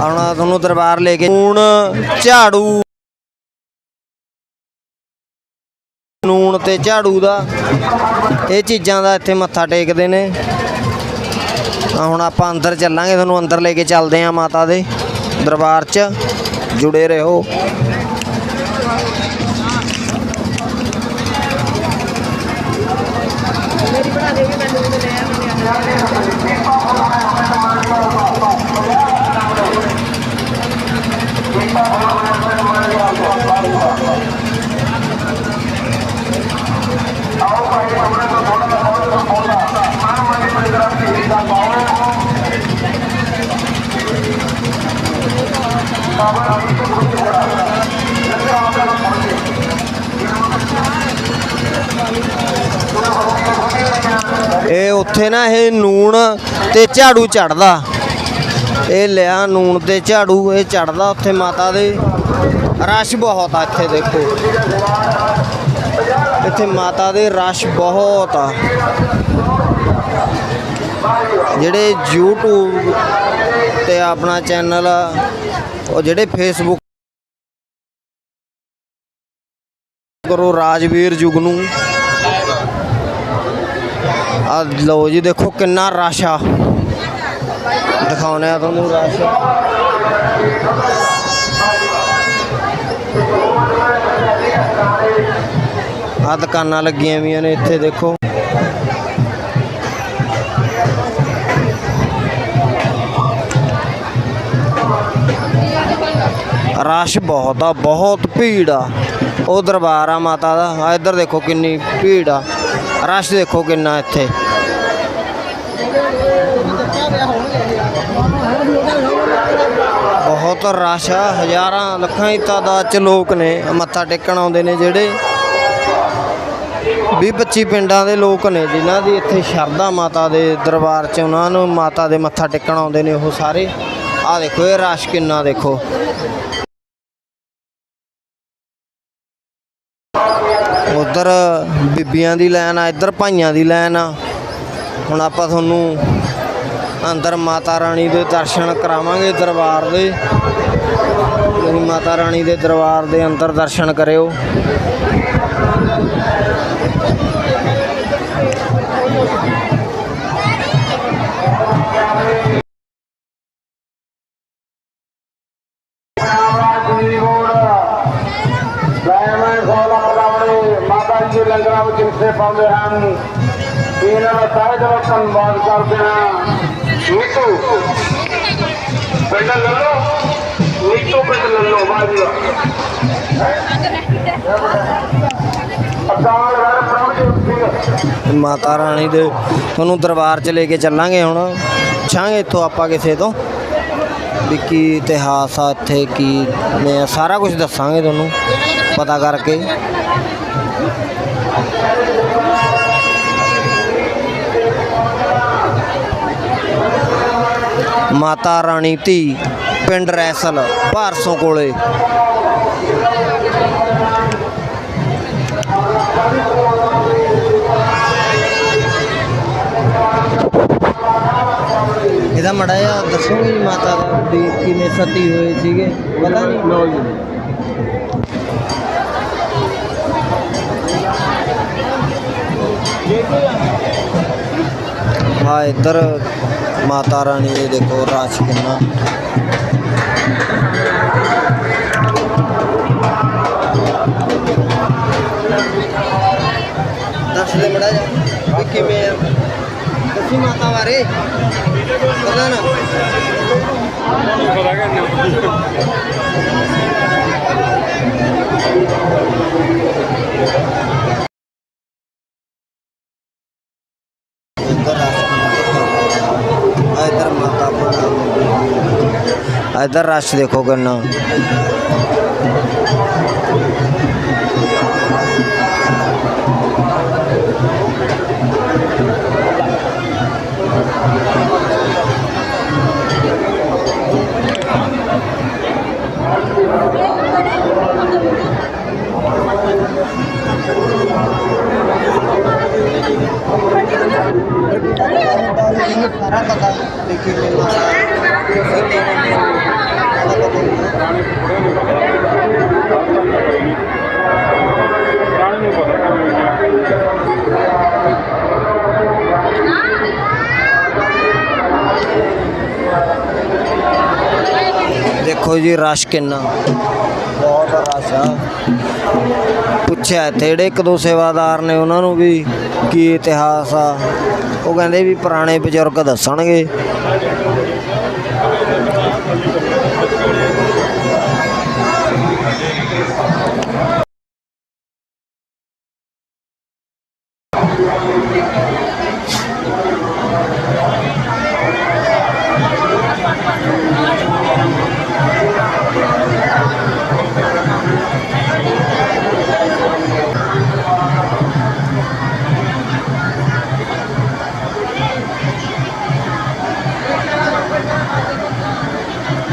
ਹੁਣ ਤੁਹਾਨੂੰ ਦਰਬਾਰ ਲੈ ਕੇ। ਹੁਣ ਝਾੜੂ। ਨੂਣ ਤੇ ਝਾੜੂ ਦਾ। ਇਹ ਚੀਜ਼ਾਂ ਦਾ ਇੱਥੇ ਮੱਥਾ ਟੇਕਦੇ ਨੇ। ਹੁਣ ਆਪਾਂ ਅੰਦਰ ਚੱਲਾਂਗੇ, ਤੁਹਾਨੂੰ ਅੰਦਰ ਲੈ ਕੇ ਚੱਲਦੇ ਆਂ ਮਾਤਾ ਦੇ ਦਰਬਾਰ 'ਚ। ਜੁੜੇ ਰਹੋ। ਇਹ ਉੱਥੇ ਨਾ ਇਹ ਨੂਣ ਤੇ ਝਾੜੂ ਚੜਦਾ। ਇਹ ਲਿਆ ਨੂਣ ਤੇ ਝਾੜੂ, ਇਹ ਚੜਦਾ ਉੱਥੇ ਮਾਤਾ ਦੇ। ਰਸ਼ ਬਹੁਤ ਆ ਇੱਥੇ ਦੇਖੋ। ਇੱਥੇ ਮਾਤਾ ਦੇ ਰਸ਼ ਬਹੁਤ ਆ। ਜਿਹੜੇ YouTube ਤੇ ਆਪਣਾ ਚੈਨਲ ਉਹ ਜਿਹੜੇ Facebook ਕਰੋ ਰਾਜਵੀਰ ਜੁਗਨੂ। ਆ ਲਓ ਜੀ ਦੇਖੋ ਕਿੰਨਾ ਰਸ਼ ਆ। ਦਿਖਾਉਣੇ ਆ ਤੁਹਾਨੂੰ ਰਸ਼ ਆ ਦੁਕਾਨਾਂ ਲੱਗੀਆਂ ਵੀਆਂ ਨੇ ਇੱਥੇ ਦੇਖੋ ਰਸ਼ ਬਹੁਤ ਆ ਬਹੁਤ ਭੀੜ ਆ ਉਹ ਦਰਬਾਰ ਆ ਮਾਤਾ ਦਾ ਆ ਇੱਧਰ ਦੇਖੋ ਕਿੰਨੀ ਭੀੜ ਆ ਰਸ਼ ਦੇਖੋ ਕਿੰਨਾ ਇੱਥੇ ਬਹੁਤ ਰਸ਼ ਆ, ਹਜ਼ਾਰਾਂ ਲੱਖਾਂ ਹੀ ਤਾਦਾਦ ਚ ਲੋਕ ਨੇ, ਮੱਥਾ ਟੇਕਣ ਆਉਂਦੇ ਨੇ ਜਿਹੜੇ। 20 25 ਪਿੰਡਾਂ ਦੇ ਲੋਕ ਨੇ ਜਿਨ੍ਹਾਂ ਦੀ ਇੱਥੇ ਸ਼ਰਧਾ ਮਾਤਾ ਦੇ ਦਰਬਾਰ 'ਚ ਉਹਨਾਂ ਨੂੰ ਮਾਤਾ ਦੇ ਮੱਥਾ ਟੇਕਣ ਆਉਂਦੇ ਨੇ ਉਹ ਸਾਰੇ। ਆ ਦੇਖੋ, ਇਹ ਰਸ਼ ਕਿੰਨਾ ਦੇਖੋ। ਉਧਰ ਬੀਬੀਆਂ ਦੀ ਲਾਈਨ ਆ, ਇੱਧਰ ਭਾਈਆਂ ਦੀ ਲਾਈਨ ਆ। ਹੁਣ ਆਪਾਂ ਤੁਹਾਨੂੰ ਅੰਦਰ ਮਾਤਾ ਰਾਣੀ ਦੇ ਦਰਸ਼ਨ ਕਰਾਵਾਂਗੇ ਦਰਬਾਰ ਦੇ। ਤੁਸੀਂ ਮਾਤਾ ਰਾਣੀ ਦੇ ਦਰਬਾਰ ਦੇ ਅੰਦਰ ਦਰਸ਼ਨ ਕਰਿਓ। ਮਾਤਾ ਜੀ ਲੰਗਰਾਂ ਵਿੱਚ ਹਿੱਸੇ ਪਾਉਂਦੇ ਹਨ। ਇਹਨਾਂ ਦਾ ਸਾਰੇ ਜਗ੍ਹਾ ਧੰਨਵਾਦ ਕਰਦੇ ਹਾਂ। ਨੀਤੂ। ਪਿੰਡ ਲੱਲੋ। ਨੀਤੂ ਪਿੰਡ ਲੱਲੋ ਬਾਜੀ ਅਕਾਲ ਵਰ ਪ੍ਰਭੂ ਮਾਤਾ ਰਾਣੀ ਦੇ ਤੁਹਾਨੂੰ ਦਰਬਾਰ 'ਚ ਲੈ ਕੇ ਚੱਲਾਂਗੇ ਹੁਣ। ਪੁੱਛਾਂਗੇ ਇੱਥੋਂ ਆਪਾਂ ਕਿਸੇ ਤੋਂ ਵੀ ਕੀ ਇਤਿਹਾਸ ਆ ਇੱਥੇ, ਕੀ ਮੈਂ ਸਾਰਾ ਕੁਝ ਦੱਸਾਂਗੇ ਤੁਹਾਨੂੰ ਪਤਾ ਕਰਕੇ। ਮਾਤਾ ਰਾਣੀ ਧੀ ਪਿੰਡ ਰੈਸਲ ਭਾਰਸੋਂ ਕੋਲੇ। ਇਹਦਾ ਮੜਾ ਜਿਹਾ ਦੱਸੋਗੇ ਜੀ ਮਾਤਾ ਦਾ ਵੀ ਕਿਵੇਂ ਸਤੀ ਹੋਏ ਸੀਗੇ? ਪਤਾ ਨਹੀਂ। ਲੋ ਜੀ। ਹਾਂ ਇੱਧਰ ਮਾਤਾ ਰਾਣੀ ਦੇ ਦੇਖੋ ਰਸ਼ ਕਿੰਨਾ। ਦੱਸ ਦੇ ਮੜਾ ਜਿਹਾ ਵੀ ਕਿਵੇਂ ਆ? ਦੱਸੀ ਮਾਤਾ ਬਾਰੇ। ਪਤਾ ਨਾ। ਇੱਧਰ ਬਣਾ ਇੱਧਰ ਰਸ਼ ਦੇਖੋ ਕਿੰਨਾ। ਦੇਖੋ ਜੀ ਰਸ਼ ਕਿੰਨਾ। ਬਹੁਤ ਰਸ਼ ਆ। ਪੁੱਛਿਆ ਇੱਥੇ ਜਿਹੜੇ ਇੱਕ ਦੋ ਸੇਵਾਦਾਰ ਨੇ ਉਹਨਾਂ ਨੂੰ ਵੀ ਕੀ ਇਤਿਹਾਸ ਆ? ਉਹ ਕਹਿੰਦੇ ਵੀ ਪੁਰਾਣੇ ਬਜ਼ੁਰਗ ਦੱਸਣਗੇ।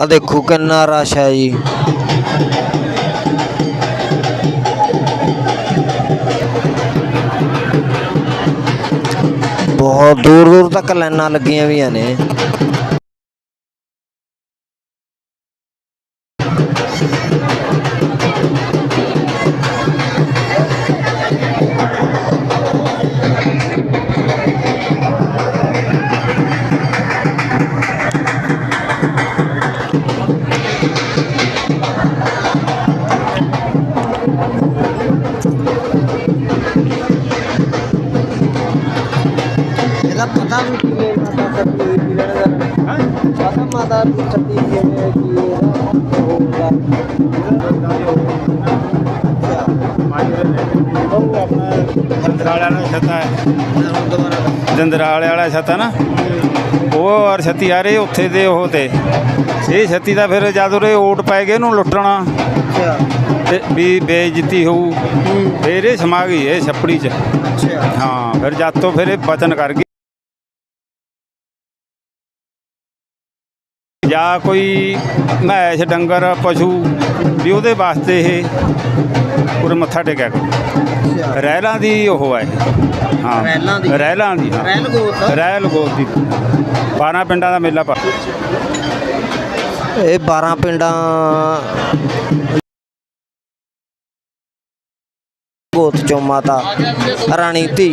ਆ ਦੇਖੋ ਕਿੰਨਾ ਰਸ਼ ਹੈ ਜੀ। ਬਹੁਤ ਦੂਰ ਦੂਰ ਤੱਕ ਲਾਈਨਾਂ ਲੱਗੀਆਂ ਵੀਆਂ ਨੇ। ਮਾਤਾ ਸੱਤੀ ਕਿਵੇਂ ਕੀ ਹੋਊਗਾ ਉਹ ਆਪਣਾ ਜੰਦਰਾਲੇ ਵਾਲਾ ਛੱਤਾ ਹੈ ਵਾਲਾ ਛੱਤਾ ਨਾ। ਉਹ ਔਰ ਛੱਤੀ ਆ ਰਹੇ ਉੱਥੇ ਦੇ ਉਹ ਤੇ। ਇਹ ਛੱਤੀ ਦਾ ਫਿਰ ਜਦ ਉਰੇ ਓਟ ਪੈ ਗਏ ਇਹਨੂੰ ਲੁੱਟਣਾ। ਤੇ ਵੀ ਬੇਇੱਜ਼ਤੀ ਹੋਊ। ਫਿਰ ਇਹ ਸਮਾ ਗਈ ਇਹ ਛੱਪੜੀ 'ਚ। ਹਾਂ ਫਿਰ ਜਦ ਤੋਂ ਫਿਰ ਇਹ ਵਚਨ ਕਰ ਗਈ। ਜਾਂ ਕੋਈ ਮੈਸ਼ ਡੰਗਰ ਪਸ਼ੂ ਵੀ ਉਹਦੇ ਵਾਸਤੇ ਇਹ ਉਰ ਮੱਥਾ ਟੇਕਿਆ ਕਰੋ ਰੈਲਾਂ ਦੀ ਉਹ ਹੈ। ਹਾਂ ਰੈਲਾਂ ਦੀ। ਰੈਲਾਂ ਗੋਤ? ਦੀ। 12 ਪਿੰਡਾਂ ਦਾ ਮੇਲਾ ਪਾ। ਇਹ 12 ਪਿੰਡਾਂ ਗੋਤ ਚੋਂ ਮਾਤਾ ਰਾਣੀ ਧੀ।